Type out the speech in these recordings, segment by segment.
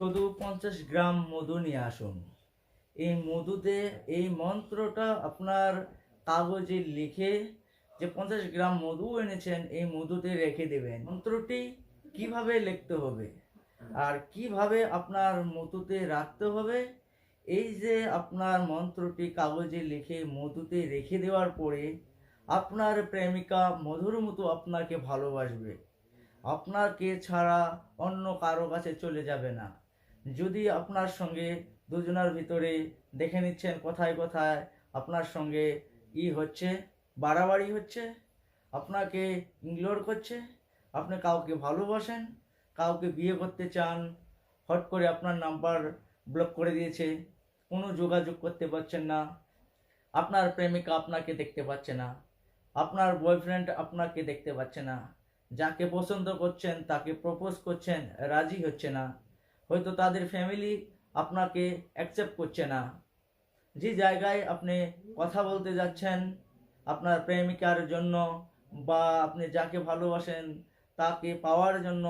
শুধু পঞ্চাশ গ্রাম মধু নিয়ে আসুন। এই মধুতে, এই মন্ত্রটা আপনার কাগজে লিখে যে পঞ্চাশ গ্রাম মধু এনেছেন, এই মধুতে রেখে দেবেন। মন্ত্রটি কীভাবে লিখতে হবে আর কীভাবে আপনার মধুতে রাখতে হবে, এই যে আপনার মন্ত্রটি কাগজে লিখে মধুতে রেখে দেওয়ার পরে আপনার প্রেমিকা মধুর মতো আপনাকে ভালোবাসবে। আপনাকে ছাড়া অন্য কারও কাছে চলে যাবে না। যদি আপনার সঙ্গে দুজনের ভিতরে দেখে নিচ্ছেন কোথায় কোথায়, আপনার সঙ্গে ই হচ্ছে, বাড়াবাড়ি হচ্ছে, আপনাকে ইগনোর করছে, আপনি কাউকে ভালোবাসেন, কাউকে বিয়ে করতে চান, হট করে আপনার নাম্বার ব্লক করে দিয়েছে, কোনো যোগাযোগ করতে পারছেন না, আপনার প্রেমিকা আপনাকে দেখতে পাচ্ছে না, আপনার বয়ফ্রেন্ড আপনাকে দেখতে পাচ্ছে না, যাকে পছন্দ করছেন তাকে প্রপোজ করছেন, রাজি হচ্ছে না হয়তো তাদের ফ্যামিলি আপনাকে অ্যাকসেপ্ট করছে না। যে জায়গায় আপনি কথা বলতে যাচ্ছেন, আপনার প্রেমিকার জন্য বা আপনি যাকে ভালোবাসেন, তাকে পাওয়ার জন্য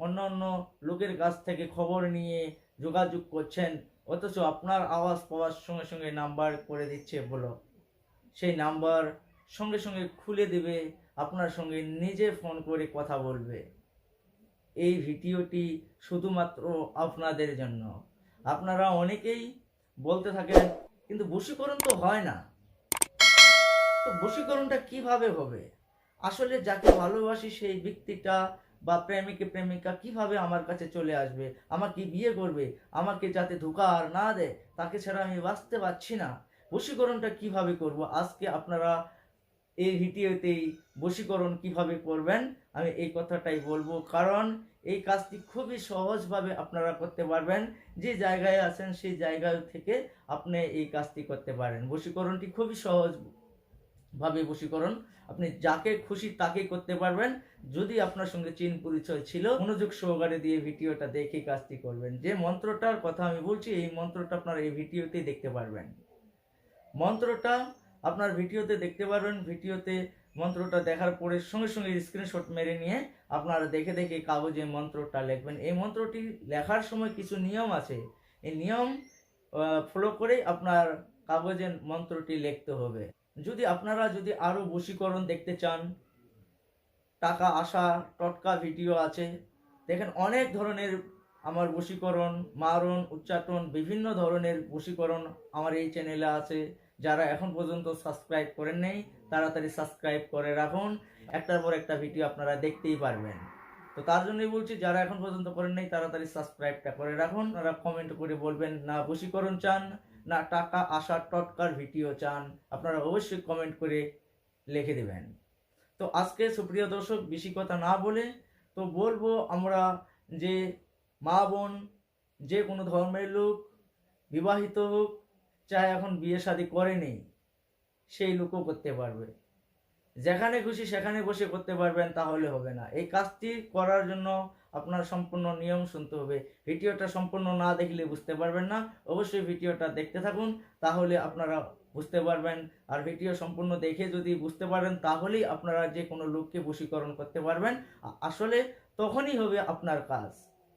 অন্য অন্য লোকের কাছ থেকে খবর নিয়ে যোগাযোগ করছেন, অথচ আপনার আওয়াজ পাওয়ার সঙ্গে সঙ্গে নাম্বার করে দিচ্ছে বলো। সেই নাম্বার সঙ্গে সঙ্গে খুলে দেবে, আপনার সঙ্গে নিজে ফোন করে কথা বলবে। এই ভিডিওটি শুধুমাত্র আপনাদের জন্য। আপনারা অনেকেই বলতে থাকেন, কিন্তু বশীকরণ তো হয় না। তো বশীকরণটা কীভাবে হবে? আসলে যাকে ভালোবাসি সেই ব্যক্তিটা বা প্রেমিকে, প্রেমিকা কীভাবে আমার কাছে চলে আসবে? আমাকে বিয়ে করবে, আমাকে যাতে ধোকা আর না দেয়, তাকে ছাড়া আমি বাঁচতে পারছি না। বশীকরণটা কীভাবে করব? আজকে আপনারা এই ভিডিওতেই বশীকরণ কীভাবে করবেন, আমি এই কথাটাই বলব। কারণ এই কাজটি খুবই সহজভাবে আপনারা করতে পারবেন। যে জায়গায় আছেন সেই জায়গা থেকে আপনি এই কাজটি করতে পারেন। বশীকরণটি খুবই সহজ ভাবে বশীকরণ। আপনি যাকে খুশি তাকে করতে পারবেন। যদি আপনার সঙ্গে চিন পরিচয় ছিল, মনোযোগ সহকারে দিয়ে ভিডিওটা দেখে কাজটি করবেন। যে মন্ত্রটার কথা আমি বলছি, এই মন্ত্রটা আপনারা এই ভিডিওতেই দেখতে পারবেন। মন্ত্রটা আপনার ভিডিওতে দেখতে পারবেন, ভিডিওতে মন্ত্রটা দেখার পরে সঙ্গে সঙ্গে স্ক্রিনশট মেরে নিয়ে আপনারা দেখে দেখে কাগজে মন্ত্রটা লিখবেন। এই মন্ত্রটি লেখার সময় কিছু নিয়ম আছে। এই নিয়ম ফলো করে আপনার কাগজে মন্ত্রটি লিখতে হবে। যদি আপনারা যদি আরও বশীকরণ দেখতে চান, টাকা আসা, টটকা ভিডিও আছে, দেখেন অনেক ধরনের আমার বশীকরণ, মারণ উচ্চাটন বিভিন্ন ধরনের বশীকরণ আমার এই চ্যানেলে আছে। যারা এখন পর্যন্ত সাবস্ক্রাইব করেন নেই, তাড়াতাড়ি সাবস্ক্রাইব করে রাখুন। একটার পর একটা ভিডিও আপনারা দেখতেই পারবেন। তো তার জন্যই বলছি, যারা এখন পর্যন্ত করেন নাই, তাড়াতাড়ি সাবস্ক্রাইবটা করে রাখুন। আপনারা কমেন্ট করে বলবেন, না, বশীকরণ চান, না, টাকা আসার টটকার ভিডিও চান। আপনারা অবশ্যই কমেন্ট করে লিখে দেবেন। তো আজকে সুপ্রিয় দর্শক, বেশি কথা না বলে তো বলব আমরা যে মা বোন, যে কোনো ধর্মের লোক, বিবাহিত হোক চাहे এখন বিয়ে শাদী করেনি সেই লোকও করতে পারবে। যেখানে খুশি সেখানে বসে করতে পারবেন, তাহলে হবে না। এই কাজটি করার জন্য আপনার সম্পূর্ণ নিয়ম শুনতে হবে। ভিডিওটা সম্পূর্ণ না দেখলে বুঝতে পারবেন না। অবশ্যই ভিডিওটা দেখতে থাকুন, তাহলে আপনারা বুঝতে পারবেন। আর ভিডিও সম্পূর্ণ দেখে যদি বুঝতে পারেন, তাহলেই আপনারা যে কোনো লোককে বশীকরণ করতে পারবেন। আসলে তখনই হবে আপনার কাজ।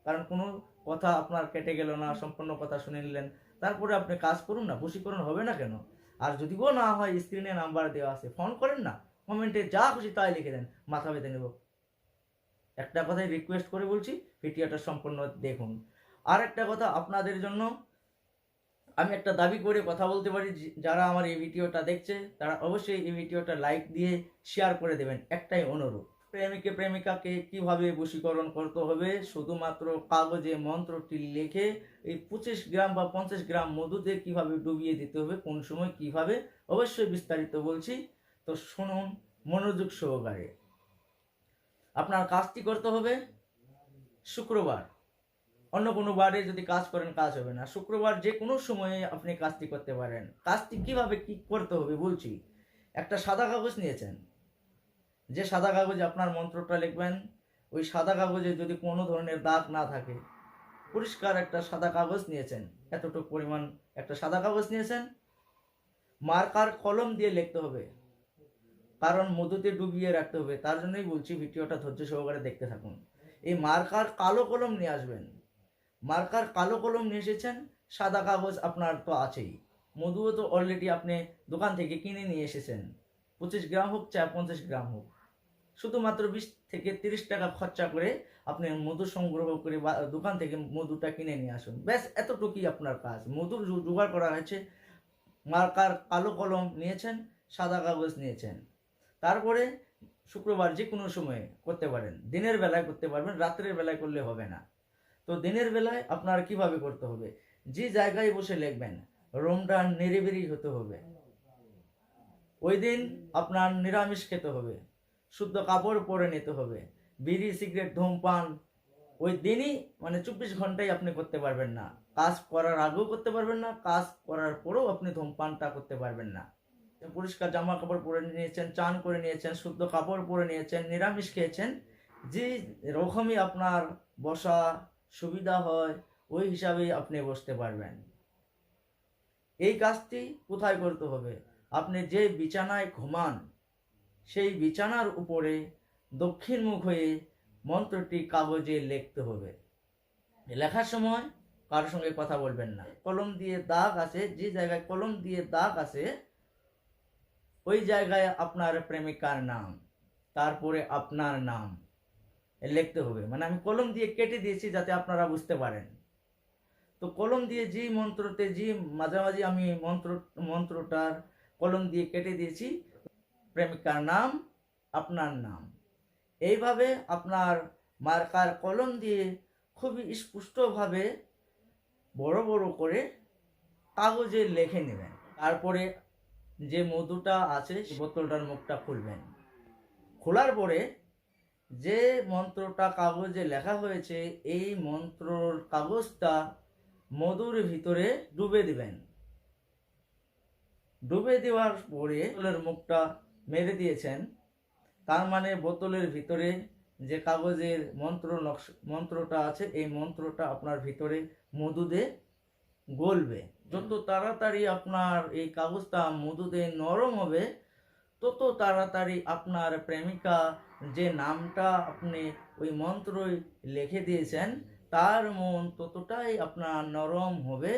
কারণ কোনো কথা আপনার কেটে গেল না, সম্পূর্ণ কথা শুনে নিলেন। তারপরে আপনি কাজ করুন না, বশীকরণ হবে না কেন? আর যদিও না হয় স্ক্রিনে নাম্বার দেওয়া আছে ফোন করেন না কমেন্টে যা খুশি তাই লিখে দেন, মাথা বেঁধে নেব। একটা কথাই রিকোয়েস্ট করে বলছি ভিডিওটা সম্পূর্ণ দেখুন। আর একটা কথা আপনাদের জন্য, আমি একটা দাবি করে কথা বলতে পারি যারা আমার এই ভিডিওটা দেখছে, তারা অবশ্যই এই ভিডিওটা লাইক দিয়ে শেয়ার করে দেবেন, একটাই অনুরোধ। প্রেমিকে প্রেমিকাকে কীভাবে বশীকরণ করতে হবে? শুধুমাত্র কাগজে মন্ত্রটি লিখে এই পঁচিশ গ্রাম বা পঞ্চাশ গ্রাম মধুতে কীভাবে ডুবিয়ে দিতে হবে? কোন সময় কীভাবে? অবশ্যই বিস্তারিত বলছি। তো শুনুন মনোযোগ সহকারে। আপনার কাজটি করতে হবে শুক্রবার। অন্য কোনো বারে যদি কাজ করেন, কাজ হবে না। শুক্রবার যে কোনো সময়ে আপনি কাজটি করতে পারেন। কাজটি কীভাবে কি করতে হবে বলছি। একটা সাদা কাগজ নিয়েছেন। যে সাদা কাগজে আপনার মন্ত্রটা লিখবেন, ওই সাদা কাগজে যদি কোনো ধরনের দাগ না থাকে, পরিষ্কার একটা সাদা কাগজ নিয়েছেন, এতটুকু পরিমাণ একটা সাদা কাগজ নিয়েছেন, মার্কার কলম দিয়ে লিখতে হবে, কারণ মধুতে ডুবিয়ে রাখতে হবে, তার জন্যই বলছি ভিডিওটা ধৈর্য সহকারে দেখতে থাকুন। এই মার্কার কালো কলম নিয়ে আসবেন, মার্কার কালো কলম নিয়ে এসেছেন, সাদা কাগজ আপনার তো আছেই, মধুও তো অলরেডি আপনি দোকান থেকে কিনে নিয়ে এসেছেন, পঁচিশ গ্রাম হোক চাই পঞ্চাশ গ্রাম হোক। শুধুমাত্র বিশ থেকে তিরিশ টাকা খরচা করে আপনি মধু সংগ্রহ করে বা, দোকান থেকে মধুটা কিনে নিয়ে আসুন। ব্যাস, এতটুকুই আপনার কাজ। মধুর জোগাড় করা হয়েছে। মার্কার কালো কলম নিয়েছেন, সাদা কাগজ নিয়েছেন। তারপরে শুক্রবার যে কোনো সময়ে করতে পারেন। দিনের বেলায় করতে পারবেন, রাত্রের বেলায় করলে হবে না। তো দিনের বেলায় আপনার কীভাবে করতে হবে? যে জায়গায় বসে লিখবেন, রুমটা নিরিবিরি হতে হবে। ওই দিন আপনার নিরামিষ খেতে হবে। শুদ্ধ কাপড় পরে নিতে হবে। বিড়ি, সিগারেট, ধূমপান, ওই দিনই মানে চব্বিশ ঘন্টাই আপনি করতে পারবেন না। কাজ করার আগেও করতে পারবেন না, কাজ করার পরেও আপনি ধূমপানটা করতে পারবেন না। পরিষ্কার জামা কাপড় পরে নিয়েছেন, চান করে নিয়েছেন, শুদ্ধ কাপড় পরে নিয়েছেন, নিরামিষ খেয়েছেন, যে রকমই আপনার বসা সুবিধা হয়, ওই হিসাবেই আপনি বসতে পারবেন। এই কাজটি কোথায় করতে হবে? আপনি যে বিছানায় ঘুমান সেই বিছানার উপরে দক্ষিণ মুখ হয়ে মন্ত্রটি কাগজে লিখতে হবে। লেখার সময় কারোর সঙ্গে কথা বলবেন না। কলম দিয়ে দাগ আছে, যে জায়গায় কলম দিয়ে দাগ আছে, ওই জায়গায় আপনার প্রেমিকার নাম, তারপরে আপনার নাম লিখতে হবে। মানে আমি কলম দিয়ে কেটে দিয়েছি যাতে আপনারা বুঝতে পারেন। তো কলম দিয়ে যে মন্ত্রতে যে মাঝামাঝি আমি মন্ত্র, মন্ত্রটার কলম দিয়ে কেটে দিয়েছি প্রেমিকার নাম, আপনার নাম। এইভাবে আপনার মার্কার কলম দিয়ে খুবই স্পষ্টভাবে বড় বড় করে কাগজে লিখে নেবেন। তারপরে যে মধুটা আছে, সেই বোতলটার মুখটা খুলবেন। খোলার পরে যে মন্ত্রটা কাগজে লেখা হয়েছে, এই মন্ত্রর কাগজটা মধুর ভিতরে ডুবে দিবেন। ডুবে দেওয়ার পরে বোতলের মুখটা মেরে দিয়েছেন, তার মানে বোতলের ভিতরে যে কাগজের মন্ত্র নকশ, মন্ত্রটা আছে, এই মন্ত্রটা আপনার ভিতরে মধুদে গলবে। যত তাড়াতাড়ি আপনার এই কাগজটা মধুদে নরম হবে, তত তাড়াতাড়ি আপনার প্রেমিকা যে নামটা আপনি ওই মন্ত্রই লিখে দিয়েছেন, তার মন ততটাই আপনার নরম হবে।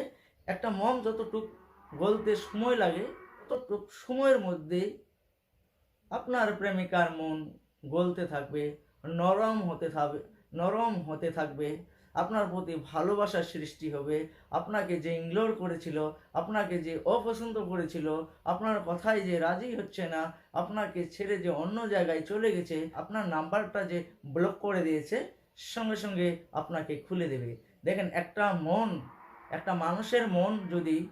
একটা মন যতটুক গলতে সময় লাগে, ততটুক সময়ের মধ্যে আপনার প্রেমিকার মন গলতে থাকবে, নরম হতে থাকবে, নরম হতে থাকবে। আপনার প্রতি ভালোবাসার সৃষ্টি হবে। আপনাকে যে ইগনোর করেছিল, আপনাকে যে অপছন্দ করেছিল, আপনার কথায় যে রাজি হচ্ছে না, আপনাকে ছেড়ে যে অন্য জায়গায় চলে গেছে, আপনার নাম্বারটা যে ব্লক করে দিয়েছে, সঙ্গে সঙ্গে আপনাকে খুলে দেবে। দেখেন, একটা মন, একটা মানুষের মন যদি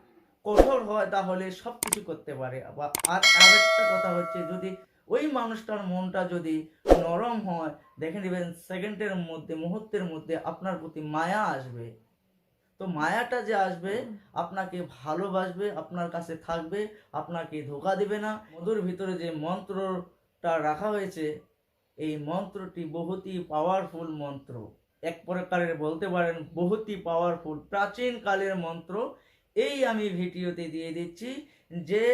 কঠোর হয় তাহলে সব কিছু করতে পারে। আবার আর আরেকটা কথা হচ্ছে যদি ওই মানুষটার মনটা যদি নরম হয় দেখে নেবেন সেকেন্ডের মধ্যে মুহূর্তের মধ্যে আপনার প্রতি মায়া আসবে। তো মায়াটা যে আসবে আপনাকে ভালোবাসবে আপনার কাছে থাকবে আপনাকে ধোকা দেবে না। মধুর ভিতরে যে মন্ত্রটা রাখা হয়েছে এই মন্ত্রটি বহুতই পাওয়ারফুল মন্ত্র। এক প্রকারের বলতে পারেন বহুতই পাওয়ারফুল প্রাচীন কালের মন্ত্র এই আমি ভিডিওতে দিয়ে দিচ্ছি যে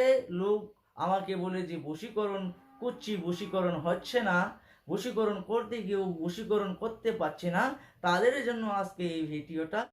লোক আমাকে বলে যে বশীকরণ করছি, বশীকরণ হচ্ছে না, বশীকরণ করতে গিয়েও বশীকরণ করতে পারছে না, তাদের জন্য আজকে এই ভিডিওটা